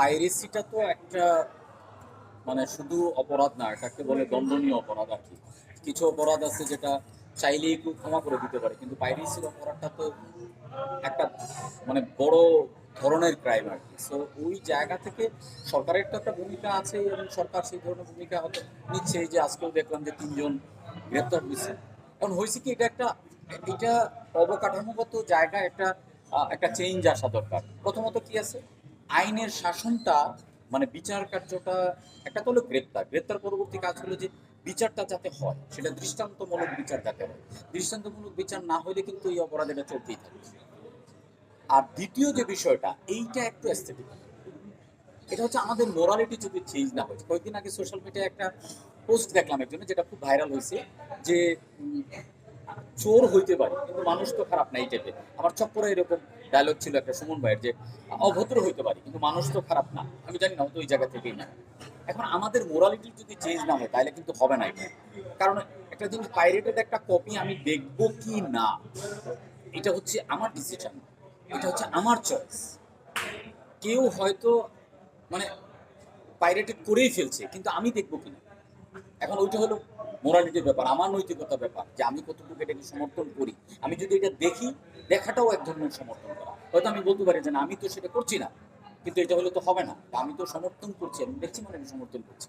পাইরেসিটা তো একটা মানে শুধু অপরাধ না, এটাকে বলে দণ্ডনীয় অপরাধ আর কি। কিছু অপরাধ আছে যেটা চাইলেই কেউ ক্ষমা করে দিতে পারে, কিন্তু পাইরেসির অপরাধটা তো একটা মানে বড় ধরনের ক্রাইম আর কি। সো ওই জায়গা থেকে সরকারের তো একটা ভূমিকা আছে এবং সরকার সেই ধরনের ভূমিকা হয়তো নিচ্ছে। যে আজকেও দেখলাম যে তিনজন গ্রেপ্তার হয়েছে। এখন হয়েছে কি, এটা একটা, এটা অবকাঠামোগত জায়গায় একটা একটা চেঞ্জ আসা দরকার। প্রথমত কি আছে? আইনের শাসনটা মানে বিচার কার্যটা, একটা তো হলো গ্রেপ্তার। গ্রেপ্তার পরবর্তী কাজ হলো যে বিচারটা যাতে হয়, সেটা দৃষ্টান্তমূলক বিচার যাতে হয়। দৃষ্টান্তমূলক বিচার না হলে কিন্তু এই অপরাধ এটা চলতেই থাকবে আর দ্বিতীয় যে বিষয়টা, এইটা একটু অ্যাস্থেটিক এটা হচ্ছে আমাদের মোরালিটি যদি চেঞ্জ না হয়। কয়েকদিন আগে সোশ্যাল মিডিয়ায় একটা পোস্ট দেখলাম একজনের, যেটা খুব ভাইরাল হয়েছে, যে চোর হইতে পারে, কিন্তু মানুষ তো খারাপ না এই টাইপের আমার চপ্পরে এরকম ডায়লগ ছিল একটা সুমন ভাইয়ের যে, অভদ্র হইতে পারি, কিন্তু মানুষ তো খারাপ না। আমি জানি না হয়তো ওই জায়গা থেকেই না। এখন আমাদের মোরালিটি যদি চেঞ্জ না হয়, তাহলে কিন্তু হবে না কারণ একটা জিনিস পাইরেটেড একটা কপি আমি দেখব কি না, এটা হচ্ছে আমার ডিসিশন এটা হচ্ছে আমার চয়েস কেউ হয়তো মানে পাইরেটেড করেই ফেলছে, কিন্তু আমি দেখব কিনা এখন ওইটা হলো মোরালিটির ব্যাপার আমার নৈতিকতার ব্যাপার, যে আমি কতটুকু এটাকে সমর্থন করি, আমি যদি এটা দেখি, দেখাটাও এক ধরনের সমর্থন করা। হয়তো আমি বলতে পারি যে না, আমি তো সেটা করছি না, কিন্তু এটা হলে তো হবে না। আমি তো সমর্থন করছি, আমি দেখছি মানে আমি সমর্থন করছি।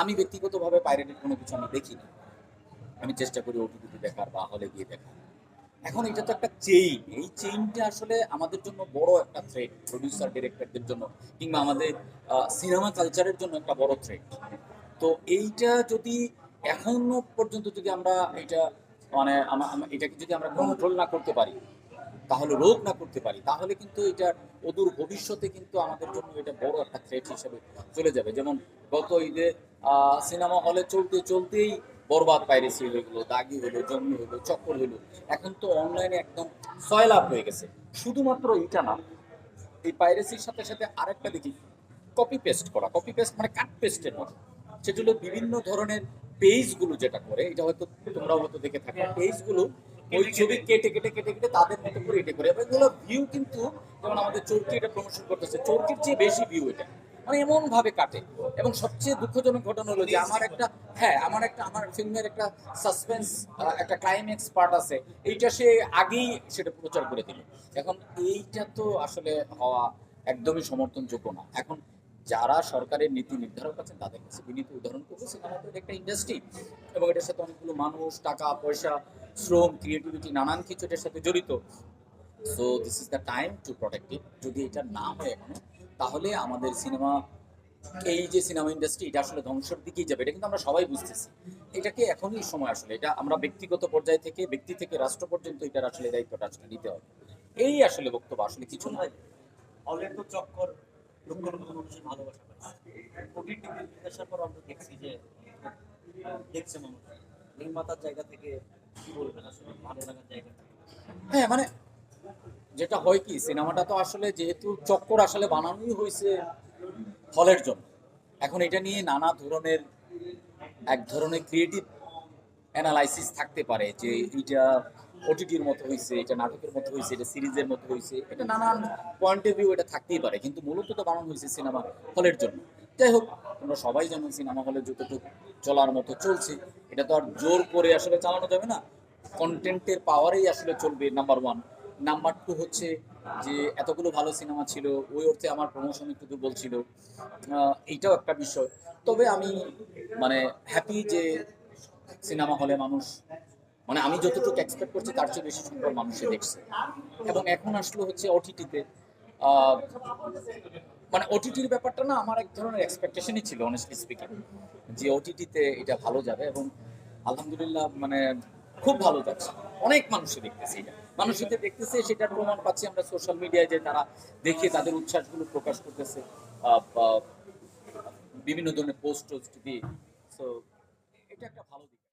আমি ব্যক্তিগতভাবে পাইরেটেড কোনো কিছু আমি দেখি না আমি চেষ্টা করি ওটিটিতে দেখার বা হলে গিয়ে দেখার। এখন এটা তো একটা চেইন এই চেইনটা আসলে আমাদের জন্য বড় একটা থ্রেড প্রডিউসার ডিরেক্টরদের জন্য, কিংবা আমাদের সিনেমা কালচারের জন্য একটা বড় থ্রেড তো এইটা যদি এখনও পর্যন্ত যদি আমরা এটা মানে এটাকে যদি আমরা কন্ট্রোল না করতে পারি, তাহলে রোধ না করতে পারি, তাহলে কিন্তু এটা অদূর ভবিষ্যতে কিন্তু আমাদের জন্য এটা বড় একটা থ্রেট হিসেবে চলে যাবে। যেমন গত ঈদে সিনেমা হলে চলতে চলতেই বরবাদ পাইরেসি হয়ে গেলো, দাগি হলো, জমি হলো, চক্কর হলো। এখন তো অনলাইনে একদম সয়লাভ হয়ে গেছে। শুধুমাত্র এটা না, এই পাইরেসির সাথে সাথে আরেকটা দেখি কপি পেস্ট করা। কপি পেস্ট মানে কাট পেস্টের মতো। সেটা হলো বিভিন্ন ধরনের পেজগুলো যেটা করে এটা হয়তো তোমরাও হয়তো দেখে থাকো পেজগুলো ওই ছবি কেটে কেটে কেটে কেটে তাদের মতো করে এটা করে। এবং এগুলো ভিউ কিন্তু যেমন আমাদের চোরকি এটা প্রমোশন করতেছে চোরকির চেয়ে বেশি ভিউ এটা। মানে এমন ভাবে কাটে। এবং সবচেয়ে দুঃখজনক ঘটনা হলো যে আমার একটা হ্যাঁ আমার একটা আমার ফিল্মের একটা সাসপেন্স একটা ক্লাইম্যাক্স পার্ট আছে। এইটা সে আগেই সেটা প্রচার করে দিল। এখন এইটা তো আসলে হওয়া একদমই সমর্থনযোগ্য না। এখন যারা সরকারের নীতি নির্ধারক আছেন, তাদের কাছে বিনীত উদাহরণ করব। সিনেমা তো একটা ইন্ডাস্ট্রি এবং এটার সাথে অনেকগুলো মানুষ, টাকা, পয়সা, শ্রম ক্রিয়েটিভিটি নানান কিছু এটার সাথে জড়িত। So this is the time to protect it যদি এটা না হয় এখনও, তাহলে আমাদের সিনেমা এই যে সিনেমা ইন্ডাস্ট্রি এটা আসলে ধ্বংসের দিকেই যাবে। এটা কিন্তু আমরা সবাই বুঝতেছি। এটাকে এখনই সময় আসলে, এটা আমরা ব্যক্তিগত পর্যায় থেকে, ব্যক্তি থেকে রাষ্ট্র পর্যন্ত এটার আসলে দায়িত্বটা আসলে নিতে হবে। এই আসলে বক্তব্য, আসলে কিছু নয়। হলের তো চক্কর জায়গা থেকে ভালো লাগার জায়গা হ্যাঁ মানে যেটা হয় কি, সিনেমাটা তো আসলে যেহেতু চক্কর আসলে বানানোই হয়েছে হলের জন্য। এখন এটা নিয়ে নানা ধরনের, এক ধরনের ক্রিয়েটিভ অ্যানালাইসিস থাকতে পারে যে এটা ওটিটির মতো হয়েছে এটা নাটকের মতো হয়েছে এটা সিরিজের মতো হয়েছে এটা নানান পয়েন্ট অফ ভিউ এটা থাকতেই পারে, কিন্তু মূলত তো বানানো হয়েছে সিনেমা হলের জন্য। যাই হোক, আমরা সবাই জানো সিনেমা হলে যতটুকু চলার মতো চলছে, এটা তো আর জোর করে আসলে চালানো যাবে না। কন্টেন্টের পাওয়ারেই আসলে চলবে নাম্বার ওয়ান নাম্বার টু হচ্ছে যে এতগুলো ভালো সিনেমা ছিল, ওই অর্থে আমার প্রমোশন একটু দুর্বল ছিল। এইটাও একটা বিষয়। তবে আমি মানে হ্যাপি যে সিনেমা হলে মানুষ মানে আমি যতটুকু এক্সপেক্ট করছি, তার চেয়ে বেশি সংখ্যক মানুষে দেখছে। এবং এখন আসলো হচ্ছে ওটিটিতে মানে ওটিটির ব্যাপারটা না আমার এক ধরনের এক্সপেকটেশনই ছিল অনেস্টলি স্পিকিং যে ওটিটিতে এটা ভালো যাবে এবং আলহামদুলিল্লাহ মানে খুব ভালো যাচ্ছে। অনেক মানুষে দেখতেছে এটা। মানুষ এটা দেখতেছে, সেটার প্রমাণ পাচ্ছি আমরা সোশ্যাল মিডিয়ায় যে তারা দেখে তাদের উচ্ছ্বাসগুলো প্রকাশ করতেছে বিভিন্ন ধরনের পোস্ট টোস্ট দিয়ে। সো এটা একটা ভালো